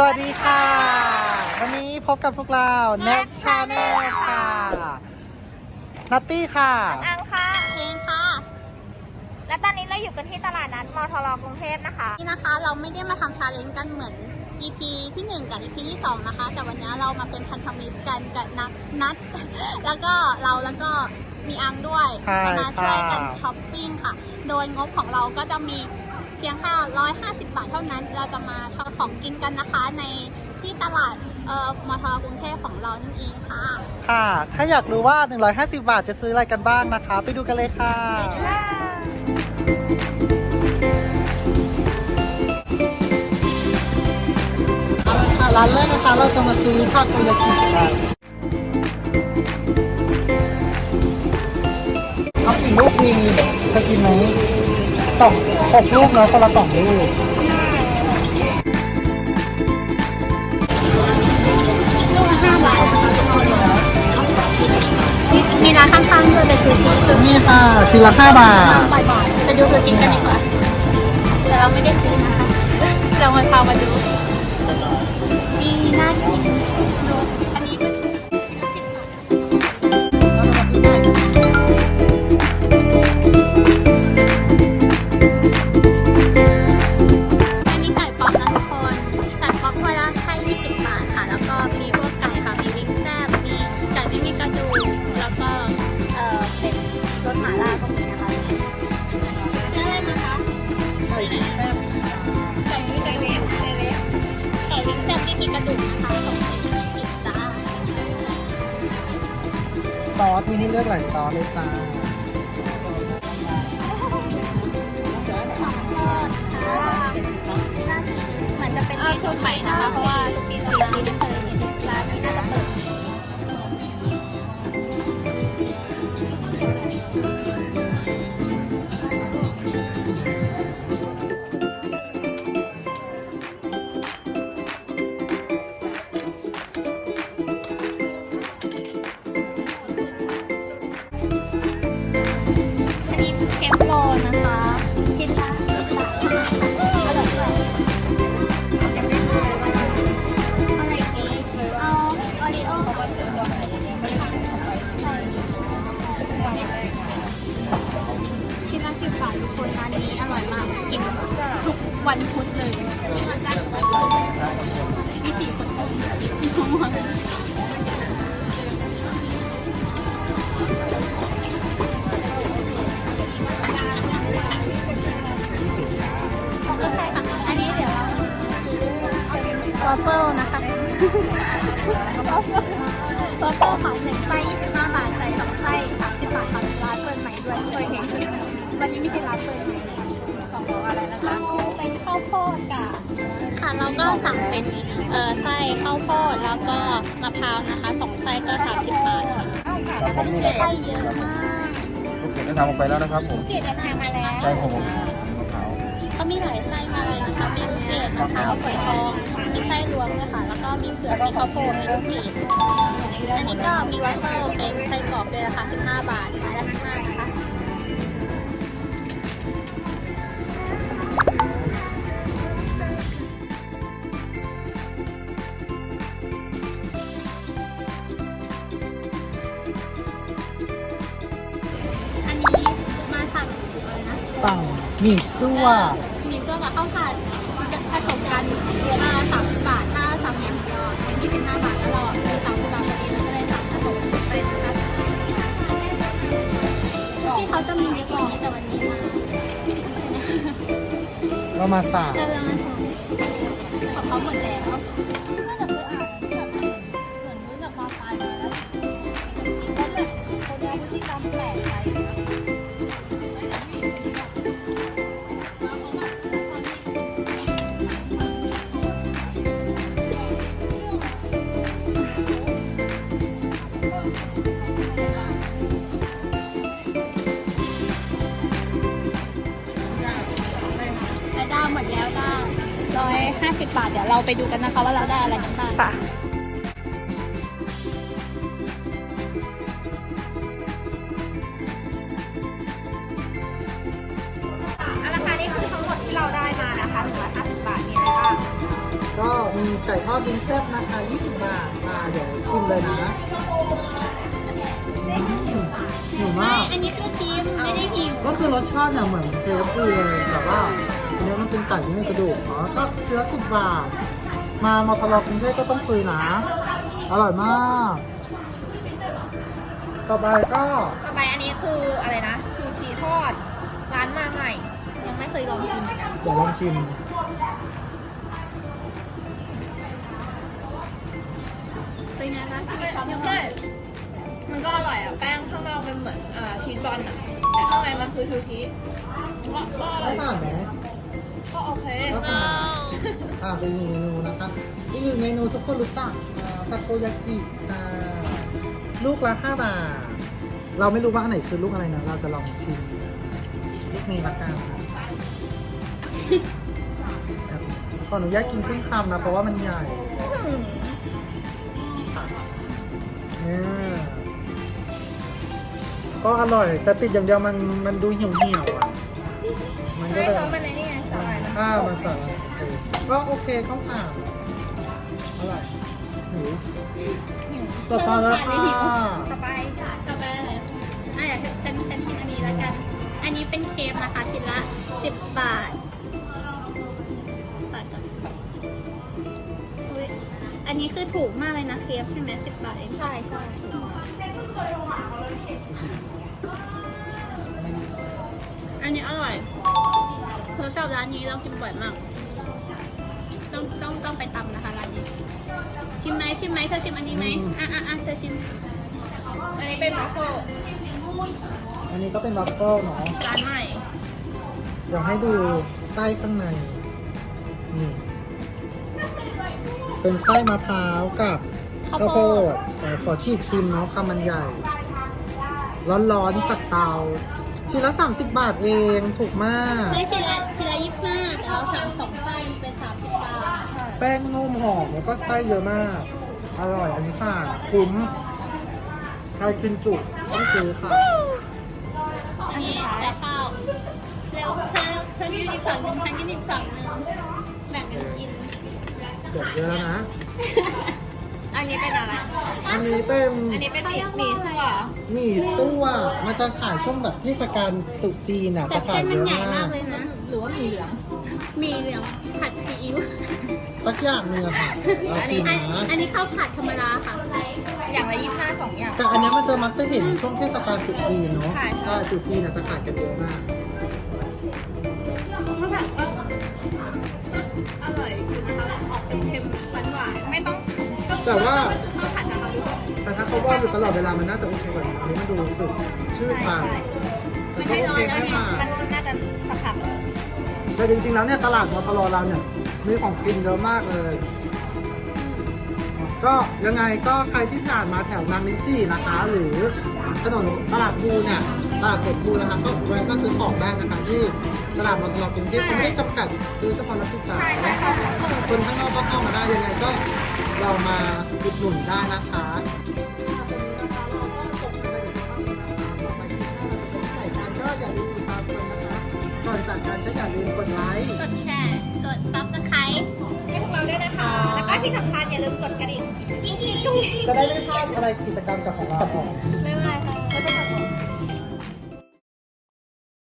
สวัสดีค่ะ วันนี้พบกับพวกเรา Net Channel ค่ะนัตตี้ค่ะ อังค่ะเองค่ะ และตอนนี้เราอยู่กันที่ตลาดนัดมทรกรุงเทพนะคะ นี่นะคะเราไม่ได้มาทำชาเลนจ์กันเหมือน EP ที่ 1 กับ EP ที่ 2 นะคะ แต่วันนี้เรามาเป็นพันธมิตรกันกับนักนัด แล้วก็เราแล้วก็มีอังด้วยใช่จะมาช่วยกันค่ะช้อปปิ้งค่ะ โดยงบของเราก็จะมี เพียงแค่150 บาทเท่านั้น เราจะมาช็อปของกินกันนะคะ ในที่ตลาดเอ่อมทกรุงเทพของเรานั่นเองค่ะค่ะ ถ้าอยากรู้ว่า 150 บาทจะซื้ออะไรกันบ้างนะคะ ไปดูกันเลยค่ะค่ะร้านแรกนะคะเราจะมาซื้อทาโกยากิกันเอากี่ลูกดีจะกินไหม สองหกลูกเนาะคนละสองลูกลูกละ5บาทมีร้านข้างๆด้วยเป็นซูชิซูชินี่ค่ะชิ้นละ5บาท บ่อยๆไปดูซูชิกันดีกว่า แต่เราไม่ได้ซื้อนะคะ เรามาพามาดู นี่น่ากินดูอัน มีให้เลือกหลายซอสเลยจ้าของทอดค่ะน่ากินเหมือนจะเป็นที่ทั่วไปนะคะ เพราะว่าลูกปีนร้านไม่เคยเห็นร้านนี้น่าจะเปิดอั วันพุธเลยมีวันจันทร์วันศุกร์มีสี่คนโอเคค่ะอันนี้เดี๋ยวเราซื้อวอฟเฟิลนะคะวอฟเฟิลวอฟเฟิลหนึ่งไส้25 บาทใส่สองไส้30บาทค่ะร้านเปิดใหม่ด้วยเคยเห็นวันนี้ไม่ใช่ร้านเปิดใหม่ของอะไรนะคะ เป็นข้าวโพดค่ะค่ะเราก็สั่งเป็นเอ่อไส้ข้าวโพดแล้วก็มะพร้าวนะคะสองไส้ก็30บาทค่ะครับผมนี่แหละคไส้รับเยอะมากลูกเกดได้ทำออกไปแล้วนะครับผมเกดเดินทางมาแล้วใช่ผมมะพร้าวเขามีหลายไส้มากเลยนะคะมีลูกเกดมะพร้าวฝอยทองมีไส้รวมด้วยค่ะ แล้วก็มีเผือกมีข้าวโพดมีลูกเกดอันนี้ก็มีวัฟเฟิลเป็นไส้กรอกด้วยราคา15 บาทไม้ละ15นะคะ สั่งหมี่ซั่วมีเสื้อกับข้าวผัดมันจะผสมกันมาสามสิบบาทถ้าสั่งหนึ่งยอดยี่สิบห้าบาทตลอดมีสามสิบบาทพอดีแล้วก็เลยสั่งผสมเป็นนะคะที่เขาจะมีเยอะกว่านี้แต่วันนี้มาเรามาสั่งเจอแล้วนะคะของเขาหมดแล้ว ไปด้าหมดแล้วด้าร้อยห้าสิบบาท เดี๋ยวเราไปดูกันนะคะว่าเราได้อะไรกันบ้างค่ะอันราคานี่คือทั้งหมดที่เราได้มานะคะ150บาทมีอะไรบ้างก็มีไก่ทอดวิงแซ่บนะคะ20 บาทอ่าเดี๋ยวชิมเลยนะหิวไม่มาก อันนี้คือชิมไม่ได้หิว ก็คือรสชาติเนี่ยเหมือนเคฟซีเลยแต่ว่าอั นนี้มันเป็นไก่ที่มีกระดูกอ๋อก็คือละสิบบาท มามอทลอกรุงเทพก็ต้องซื้อนะ อร่อยมาก ต่อไปก็ต่อไปอันนี้คืออะไรนะ ชูชีทอด ร้านมาใหม่ ยังไม่เคยลองกินเหมือนกันเดี๋ยวลองชิมเป็นไงคะยังไม่มันก็อร่อยอะ แป้งข้างนอกเป็นเหมือนอ่าชีสบอลอะ แต่ข้างในมันคือชูชีก็ก็อร่แล้อวยต่างไหมก็ โอเคแล้วต่างอ่าเป็นอีกหนึ่งเมนูนะครับอีกหนึ่งเมนูทุกคนรู้จักอ่าทาโกยากิอ่าลูกละ5บาท เราไม่รู้ว่าอันไหนคือลูกอะไรนะ เราจะลองชิมลูกนี้ละกันครับขออนุญาตกินครึ่งคำนะ เพราะว่ามันใหญ่เนี่ยก็อร่อย แต่ติดอย่างเดียวมันมันดูเหี่ยวเหี่ยวๆอะมันก็ไม่เลยเขาเป็นในนี่ ไงสาหร่ายมันข้าวมันสั่งก็โอเคเข้าผ่านอร่อยหิวหิว ต่อไปแล้วค่ะหิวต่อไปต่อไปอะไรอะเดี๋ยวฉันฉันกินอันนี้แล้วกัน อันนี้เป็นเคฟนะคะชิ้นละสิบบาทตัดก่อนอุ๊ยอันนี้คือถูกมากเลยนะเคฟใช่ไหมสิบบาทเองใช่ใช่อันนี้อร่อย เราชอบร้านนี้เรากินบ่อยมาก ต้องต้องต้องไปตำนะคะร้านนี้ชิมไหมชิมไหมเธอชิมอันนี้ไหมอะอะอะเธอชิม อันนี้เป็นมัฟเฟิลอันนี้ก็เป็นวัฟเฟิลเนาะร้านใหม่ เดี๋ยวให้ดูไส้ข้างในนี่เป็นไส้มะพร้าวกับข้าวโพดแต่ขอฉีกชิมเนาะคำมันใหญ่ ร้อนๆจากเตา ชิ้นละ 30 บาทเองถูกมาก ไม่ชิ้นละชิ้นละยี่สิบห้าแต่เราสั่งสองไส้เป็นสามสิบบาทแป้งนุ่มหอมแล้วก็ไส้เยอะมาก อร่อยอันนี้ค่ะ คุ้มใครกินจุกต้องซื้อค่ะ อันนี้แต่ข้าวเร็วเธอเธอกินอีกฝั่งหนึ่งฉันกินอีกฝั่งหนึ่งแบ่งกันกินเดี๋ยวเยอะแล้วนะ อันนี้เป็นอะไร อันนี้เป็นอันนี้เป็นหมี่หมี่ซั่วหมี่ตัวมันจะขายช่วงแบบเทศกาลตรุษจีนอะแต่จะขาเส้ยนเยมันอะใหญ่มามากกเลยนะ หรือว่าหมี่เหลือง มีเหลืองผัดซีอิ๊วสักอย่างหนึ่งอะค่ะเอาอันนี้ชิมอันนะอันนี้ข้าวผัดธรรมดาค่ะ อย่างละยี่ห้าสองอย่าง แต่อันเนี้ยมันจะมักจะเห็นช่วงเทศกาลตรุษจีนเนาะใช่ ใช่ตรุษจีนอะจะขายกันเยอะมาก อร่อยคือนะคะออกเค็มๆหวานหวานๆไม่ต้อง แต่ว่าข้าวผัดนะคะทุกคนแต่ถ้าเขาว่าอยู่ตลอดเวลามันน่าจะโอเคกว่านี้อันนี้มันดูจุดชื่อปากแต่ไม่ก็ใช่โอร้อเคนแล้วให้เนี่ยมามันน่าจะสักพักแต่จริงๆแล้วเนี่ยตลาดมอทรเราเนี่ยมีของกินเยอะมากเลย ก็ยังไงก็ใครที่ผ่านมาแถวนางลิ้นจี่นะคะ หรือถนนตลาดภูเนี่ยตลาดสดภูนะคะก็แวะมาซื้อของได้นะคะที่ตลาดมอทรกรุงเทพเขาไม่ได้จำกัดคือเฉพาะนักศึกษาใช่ใช่ใช่ใช่คนข้างนอกก็เข้ามาได้ยังไงก็ เรามาอุดหนุนได้นะคะอ่าตอนนี้นะคะเราก็จบกันไปถึงข้อนี้นะคะต่อไปที่ถ้าเราจะเป็นไหนกันก็อย่าลืมติดตามกันนะคะ ก่อนจากกันก็อย่าลืมกดไลค์ กดแชร์ กดซับสไครต์ให้พวกเราด้วยนะคะ แล้วก็ที่สำคัญอย่าลืมกดกระดิ่งกิ๊งกิ๊งกิ๊งกิ๊งจะได้ไม่พลาดอะไรกิจกรรมกับของเราของบ๊าย